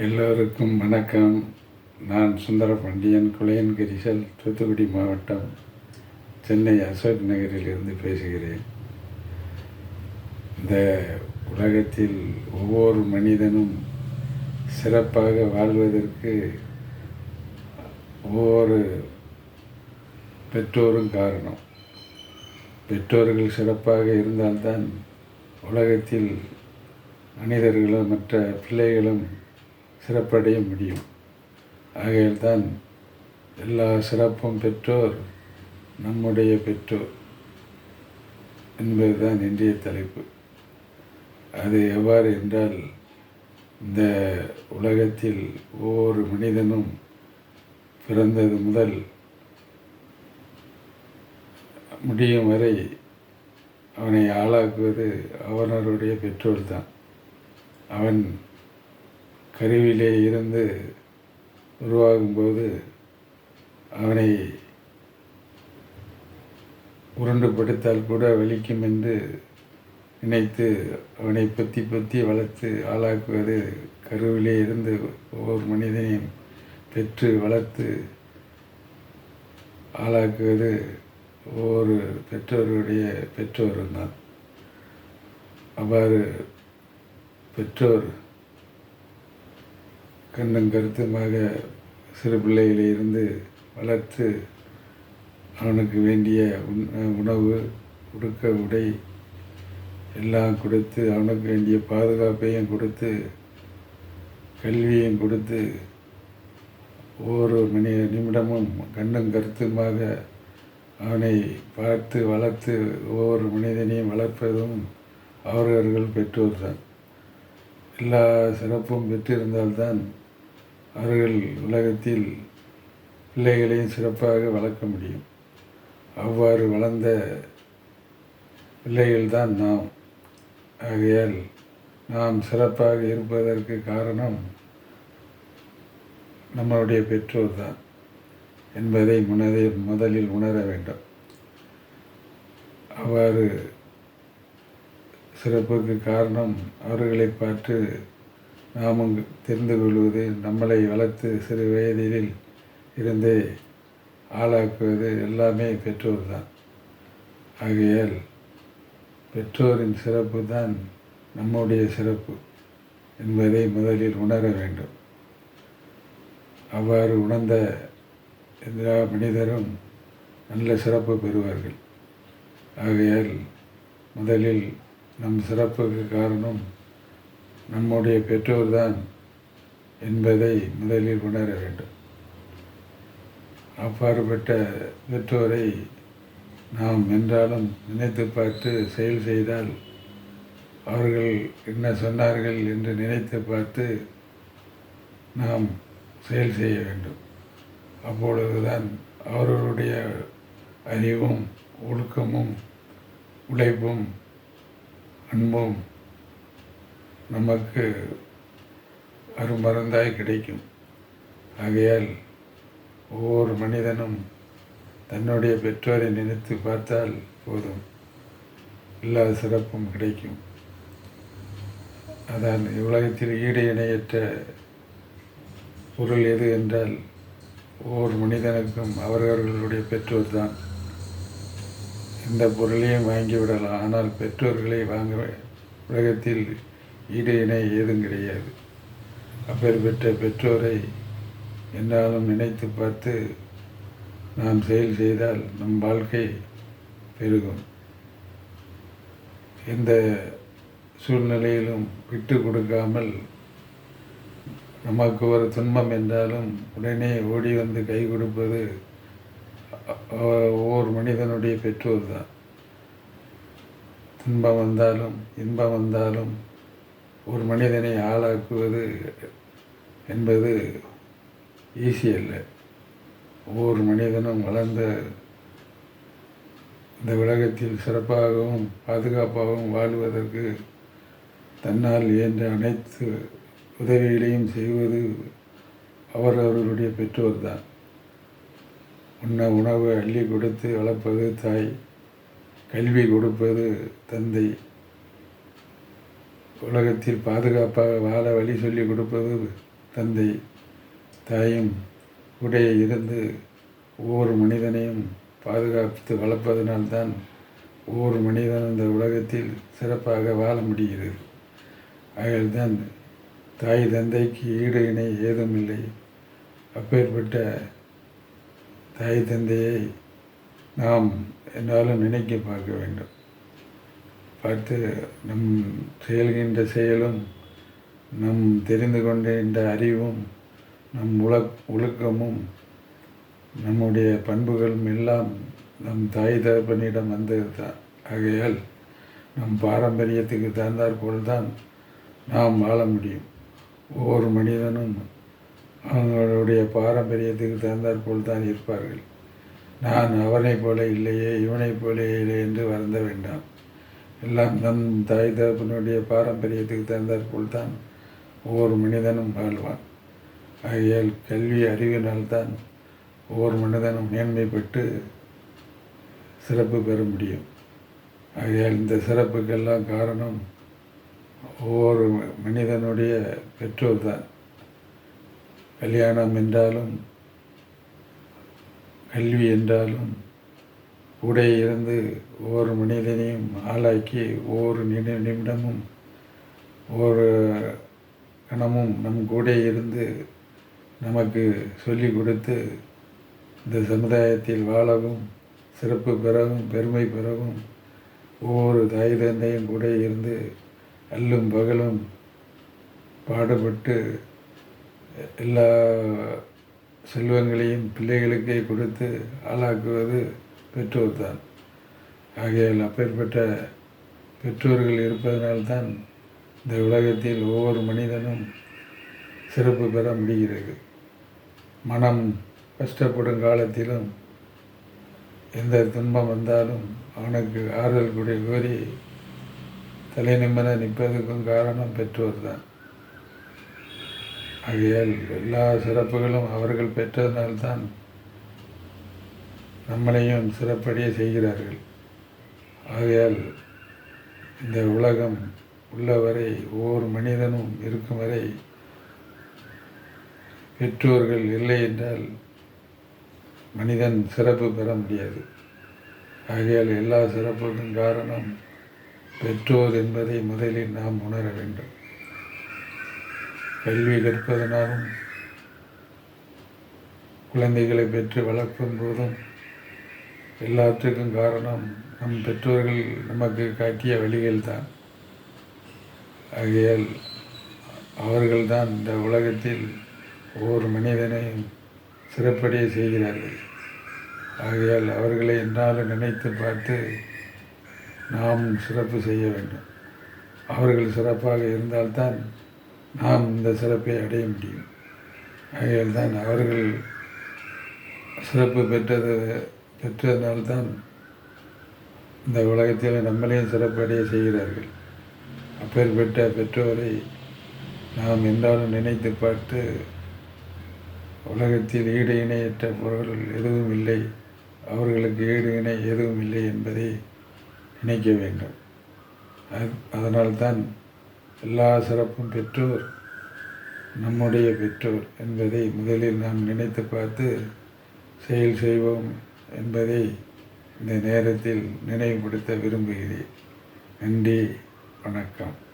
எல்லோருக்கும் வணக்கம். நான் சுந்தர பாண்டியன் குளையன்கரிசல் தூத்துக்குடி மாவட்டம் சென்னை அசோக் நகரிலிருந்து பேசுகிறேன். இந்த உலகத்தில் ஒவ்வொரு மனிதனும் சிறப்பாக வாழ்வதற்கு ஒவ்வொரு பெற்றோரும் காரணம். பெற்றோர்கள் சிறப்பாக இருந்தால்தான் உலகத்தில் மனிதர்களும் மற்ற பிள்ளைகளும் சிறப்படைய முடியும். ஆகையில்தான் எல்லா சிறப்பும் பெற்றோர் நம்முடைய பெற்றோர் என்பதுதான் இன்றைய தலைப்பு. அது எவ்வாறு என்றால் இந்த உலகத்தில் ஒவ்வொரு மனிதனும் பிறந்தது முதல் முடியும் வரை அவனை ஆளாக்குவது அவனருடைய பெற்றோர் தான் அவன் கருவிலே இருந்து உருவாகும்போது அவனை உருண்டு படுத்தால் கூட வலிக்கும் என்று நினைத்து அவனை பற்றி பற்றி வளர்த்து ஆளாக்குவது கருவிலே இருந்து ஒவ்வொரு மனிதனையும் பெற்று வளர்த்து ஆளாக்குவது ஒவ்வொரு பெற்றோருடைய பெற்றோரும் தான் அவ்வாறு பெற்றோர் கண்ணும் கருத்துமாக சிறு பிள்ளையிலிருந்து இருந்து வளர்த்து அவனுக்கு வேண்டிய உண் உணவு உடுக்க உடை எல்லாம் கொடுத்து அவனுக்கு வேண்டிய பாதுகாப்பையும் கொடுத்து கல்வியையும் கொடுத்து ஒவ்வொரு மணி நிமிடமும் கண்ணும் கருத்துமாக அவனை பார்த்து வளர்த்து ஒவ்வொரு மனிதனையும் வளர்ப்பதும் அவரவர்கள் பெற்றோர் தான் எல்லா சிறப்பும் பெற்றிருந்தால்தான் அவர்கள் உலகத்தில் பிள்ளைகளையும் சிறப்பாக வளர்க்க முடியும். அவ்வாறு வளர்ந்த பிள்ளைகள்தான் நாம். ஆகையால் நாம் சிறப்பாக இருப்பதற்கு காரணம் நம்மளுடைய பெற்றோர் தான் என்பதை முன்னதே முதலில் உணர வேண்டும். அவ்வாறு சிறப்புக்கு காரணம் அவர்களை பார்த்து நாமும் தெரிந்து கொள்வது நம்மளை வளர்த்து சிறு வயதில் இருந்தே ஆளாக்குவது எல்லாமே பெற்றோர் தான் ஆகையால் பெற்றோரின் சிறப்பு தான் நம்முடைய சிறப்பு என்பதை முதலில் உணர வேண்டும். அவ்வாறு உணர்ந்த எல்லா மனிதரும் நல்ல சிறப்பு பெறுவார்கள். ஆகையால் முதலில் நம் சிறப்புக்கு காரணம் நம்முடைய பெற்றோர்தான் என்பதை முதலில் உணர வேண்டும். அப்பாற்பட்ட பெற்றோரை நாம் என்றாலும் நினைத்து பார்த்து செயல் செய்தால் அவர்கள் என்ன சொன்னார்கள் என்று நினைத்து பார்த்து நாம் செயல் செய்ய வேண்டும். அப்பொழுதுதான் அவர்களுடைய அறிவும் ஒழுக்கமும் உழைப்பும் அன்பும் நமக்கு அருமருந்தாய் கிடைக்கும். ஆகையால் ஒவ்வொரு மனிதனும் தன்னுடைய பெற்றோரை நினைத்து பார்த்தால் போதும். எல்லா சிறப்பும் கிடைக்கும். அதான் உலகத்தில் ஈடு இணையற்ற பொருள் எது என்றால் ஒவ்வொரு மனிதனுக்கும் அவரவர்களுடைய பெற்றோர் தான். எந்த பொருளையும் வாங்கிவிடலாம் ஆனால் பெற்றோர்களை வாங்க உலகத்தில் ஈடு இணை ஏதும் கிடையாது. அப்பேற்பட்ட பெற்றோரை என்னாலும் நினைத்து பார்த்து நாம் செயல் செய்தால் நம் வாழ்க்கை பெருகும். எந்த சூழ்நிலையிலும் விட்டு கொடுக்காமல் நமக்கு ஒரு துன்பம் என்றாலும் உடனே ஓடி வந்து கை கொடுப்பது ஒவ்வொரு மனிதனுடைய பெற்றோர் தான். துன்பம் வந்தாலும் இன்பம் வந்தாலும் ஒரு மனிதனை ஆளாக்குவது என்பது ஈஸி அல்ல. ஒவ்வொரு மனிதனும் வளர்ந்த இந்த உலகத்தில் சிறப்பாகவும் பாதுகாப்பாகவும் வாழ்வதற்கு தன்னால் இயன்ற அனைத்து உதவிகளையும் செய்வது அவரவர்களுடைய பெற்றோர் தான் உண்ண உணவு அள்ளி கொடுத்து வளர்ப்பது தாய் கல்வி கொடுப்பது தந்தை உலகத்தில் பாதுகாப்பாக வாழ வழி சொல்லி கொடுப்பது தந்தை தாயும் உடைய இருந்து ஒவ்வொரு மனிதனையும் பாதுகாத்து வளர்ப்பதனால்தான் ஒவ்வொரு மனிதனும் இந்த உலகத்தில் சிறப்பாக வாழ முடிகிறது. ஆகையால்தான் தாய் தந்தைக்கு ஈடு இணை ஏதும் இல்லை. அப்பேற்பட்ட தாய் தந்தையை நாம் என்னாலும் நினைக்க பார்க்க வேண்டும். பார்த்து நம் செயல்கின்ற செயலும் நம் தெரிந்து கொண்டிருந்த அறிவும் நம் உல ஒழுக்கமும் நம்முடைய பண்புகளும் எல்லாம் நம் தாய் தகப்பனிடம் வந்தது. தான் ஆகையால் நம் பாரம்பரியத்துக்கு தகுந்தாற்போல் தான் நாம் வாழ முடியும். ஒவ்வொரு மனிதனும் அவங்களுடைய பாரம்பரியத்துக்கு தகுந்தாற்போல் தான் இருப்பார்கள். நான் அவனைப் போல இல்லையே இவனைப் போல இல்லை என்று வருந்த வேண்டாம் எல்லாம் நம் தாய் தகப்பனுடைய பாரம்பரியத்துக்கு தகுந்தாற்போல் தான் ஒவ்வொரு மனிதனும் வாழ்வான். ஆகையால் கல்வி அறிவினால்தான் ஒவ்வொரு மனிதனும் மேன்மைப்பட்டு சிறப்பு பெற முடியும். ஆகையால் இந்த சிறப்புக்கெல்லாம் காரணம் ஒவ்வொரு மனிதனுடைய பெற்றோர் தான் கல்யாணம் என்றாலும் கல்வி என்றாலும் கூட இருந்து ஒவ்வொரு மனிதனையும் ஆளாக்கி ஒவ்வொரு நிமி நிமிடமும் ஒவ்வொரு கணமும் நம் கூட இருந்து நமக்கு சொல்லிக் கொடுத்து இந்த சமுதாயத்தில் வாழவும் சிறப்பு பெறவும் பெருமை பெறவும் ஒவ்வொரு தாய் தந்தையும் கூட இருந்து அல்லும் பகலும் பாடுபட்டு எல்லா செல்வங்களையும் பிள்ளைகளுக்கே கொடுத்து ஆளாக்குவது பெற்றோர் தான் ஆகையால் அப்பேற்பட்ட பெற்றோர்கள் இருப்பதனால்தான் இந்த உலகத்தில் ஒவ்வொரு மனிதனும் சிறப்பு பெற முடிகிறது. மனம் கஷ்டப்படும் காலத்திலும் எந்த துன்பம் வந்தாலும் அவனுக்கு ஆறுதல் கூடிய கோரி தலை நிம்மத நிற்பதற்கும் காரணம் பெற்றோர் தான் ஆகையால் எல்லா சிறப்புகளும் அவர்கள் பெற்றதனால்தான் நம்மளையும் சிறப்படைய செய்கிறார்கள். ஆகையால் இந்த உலகம் உள்ளவரை ஒவ்வொரு மனிதனும் இருக்கும் வரை பெற்றோர்கள் இல்லை என்றால் மனிதன் சிறப்பு பெற முடியாது. ஆகையால் எல்லா சிறப்புக்கும் காரணம் பெற்றோர் என்பதை முதலில் நாம் உணர வேண்டும். கல்வி கற்பதனாலும் குழந்தைகளை பெற்று வளர்க்கும் போதும் எல்லாத்துக்கும் காரணம் நம் பெற்றோர்கள் நமக்கு காட்டிய வழிகள் தான் ஆகையால் அவர்கள்தான் இந்த உலகத்தில் ஒவ்வொரு மனிதனையும் சிறப்படைய செய்கிறார்கள். ஆகையால் அவர்களை என்னால் நினைத்து பார்த்து நாம் சிறப்பு செய்ய வேண்டும். அவர்கள் சிறப்பாக இருந்தால்தான் நாம் இந்த சிறப்பை அடைய முடியும். ஆகையால் தான் அவர்கள் சிறப்பு பெற்றது பெற்றதனால்தான் இந்த உலகத்தில் நம்மளையும் சிறப்படைய செய்கிறார்கள். அப்பேற்பட்ட பெற்றோரை நாம் என்றாலும் நினைத்து பார்த்து உலகத்தில் ஈடு இணையற்ற பொருள் எதுவும் இல்லை அவர்களுக்கு ஈடு இணை எதுவும் இல்லை என்பதை நினைக்க வேண்டும். அதனால்தான் எல்லா சிறப்பும் பெற்றோர் நம்முடைய பெற்றோர் என்பதை முதலில் நாம் நினைத்து பார்த்து செயல் செய்வோம். என்பதை இந்த நேரத்தில் நினைவுபடுத்த விரும்புகிறேன். நன்றி வணக்கம்.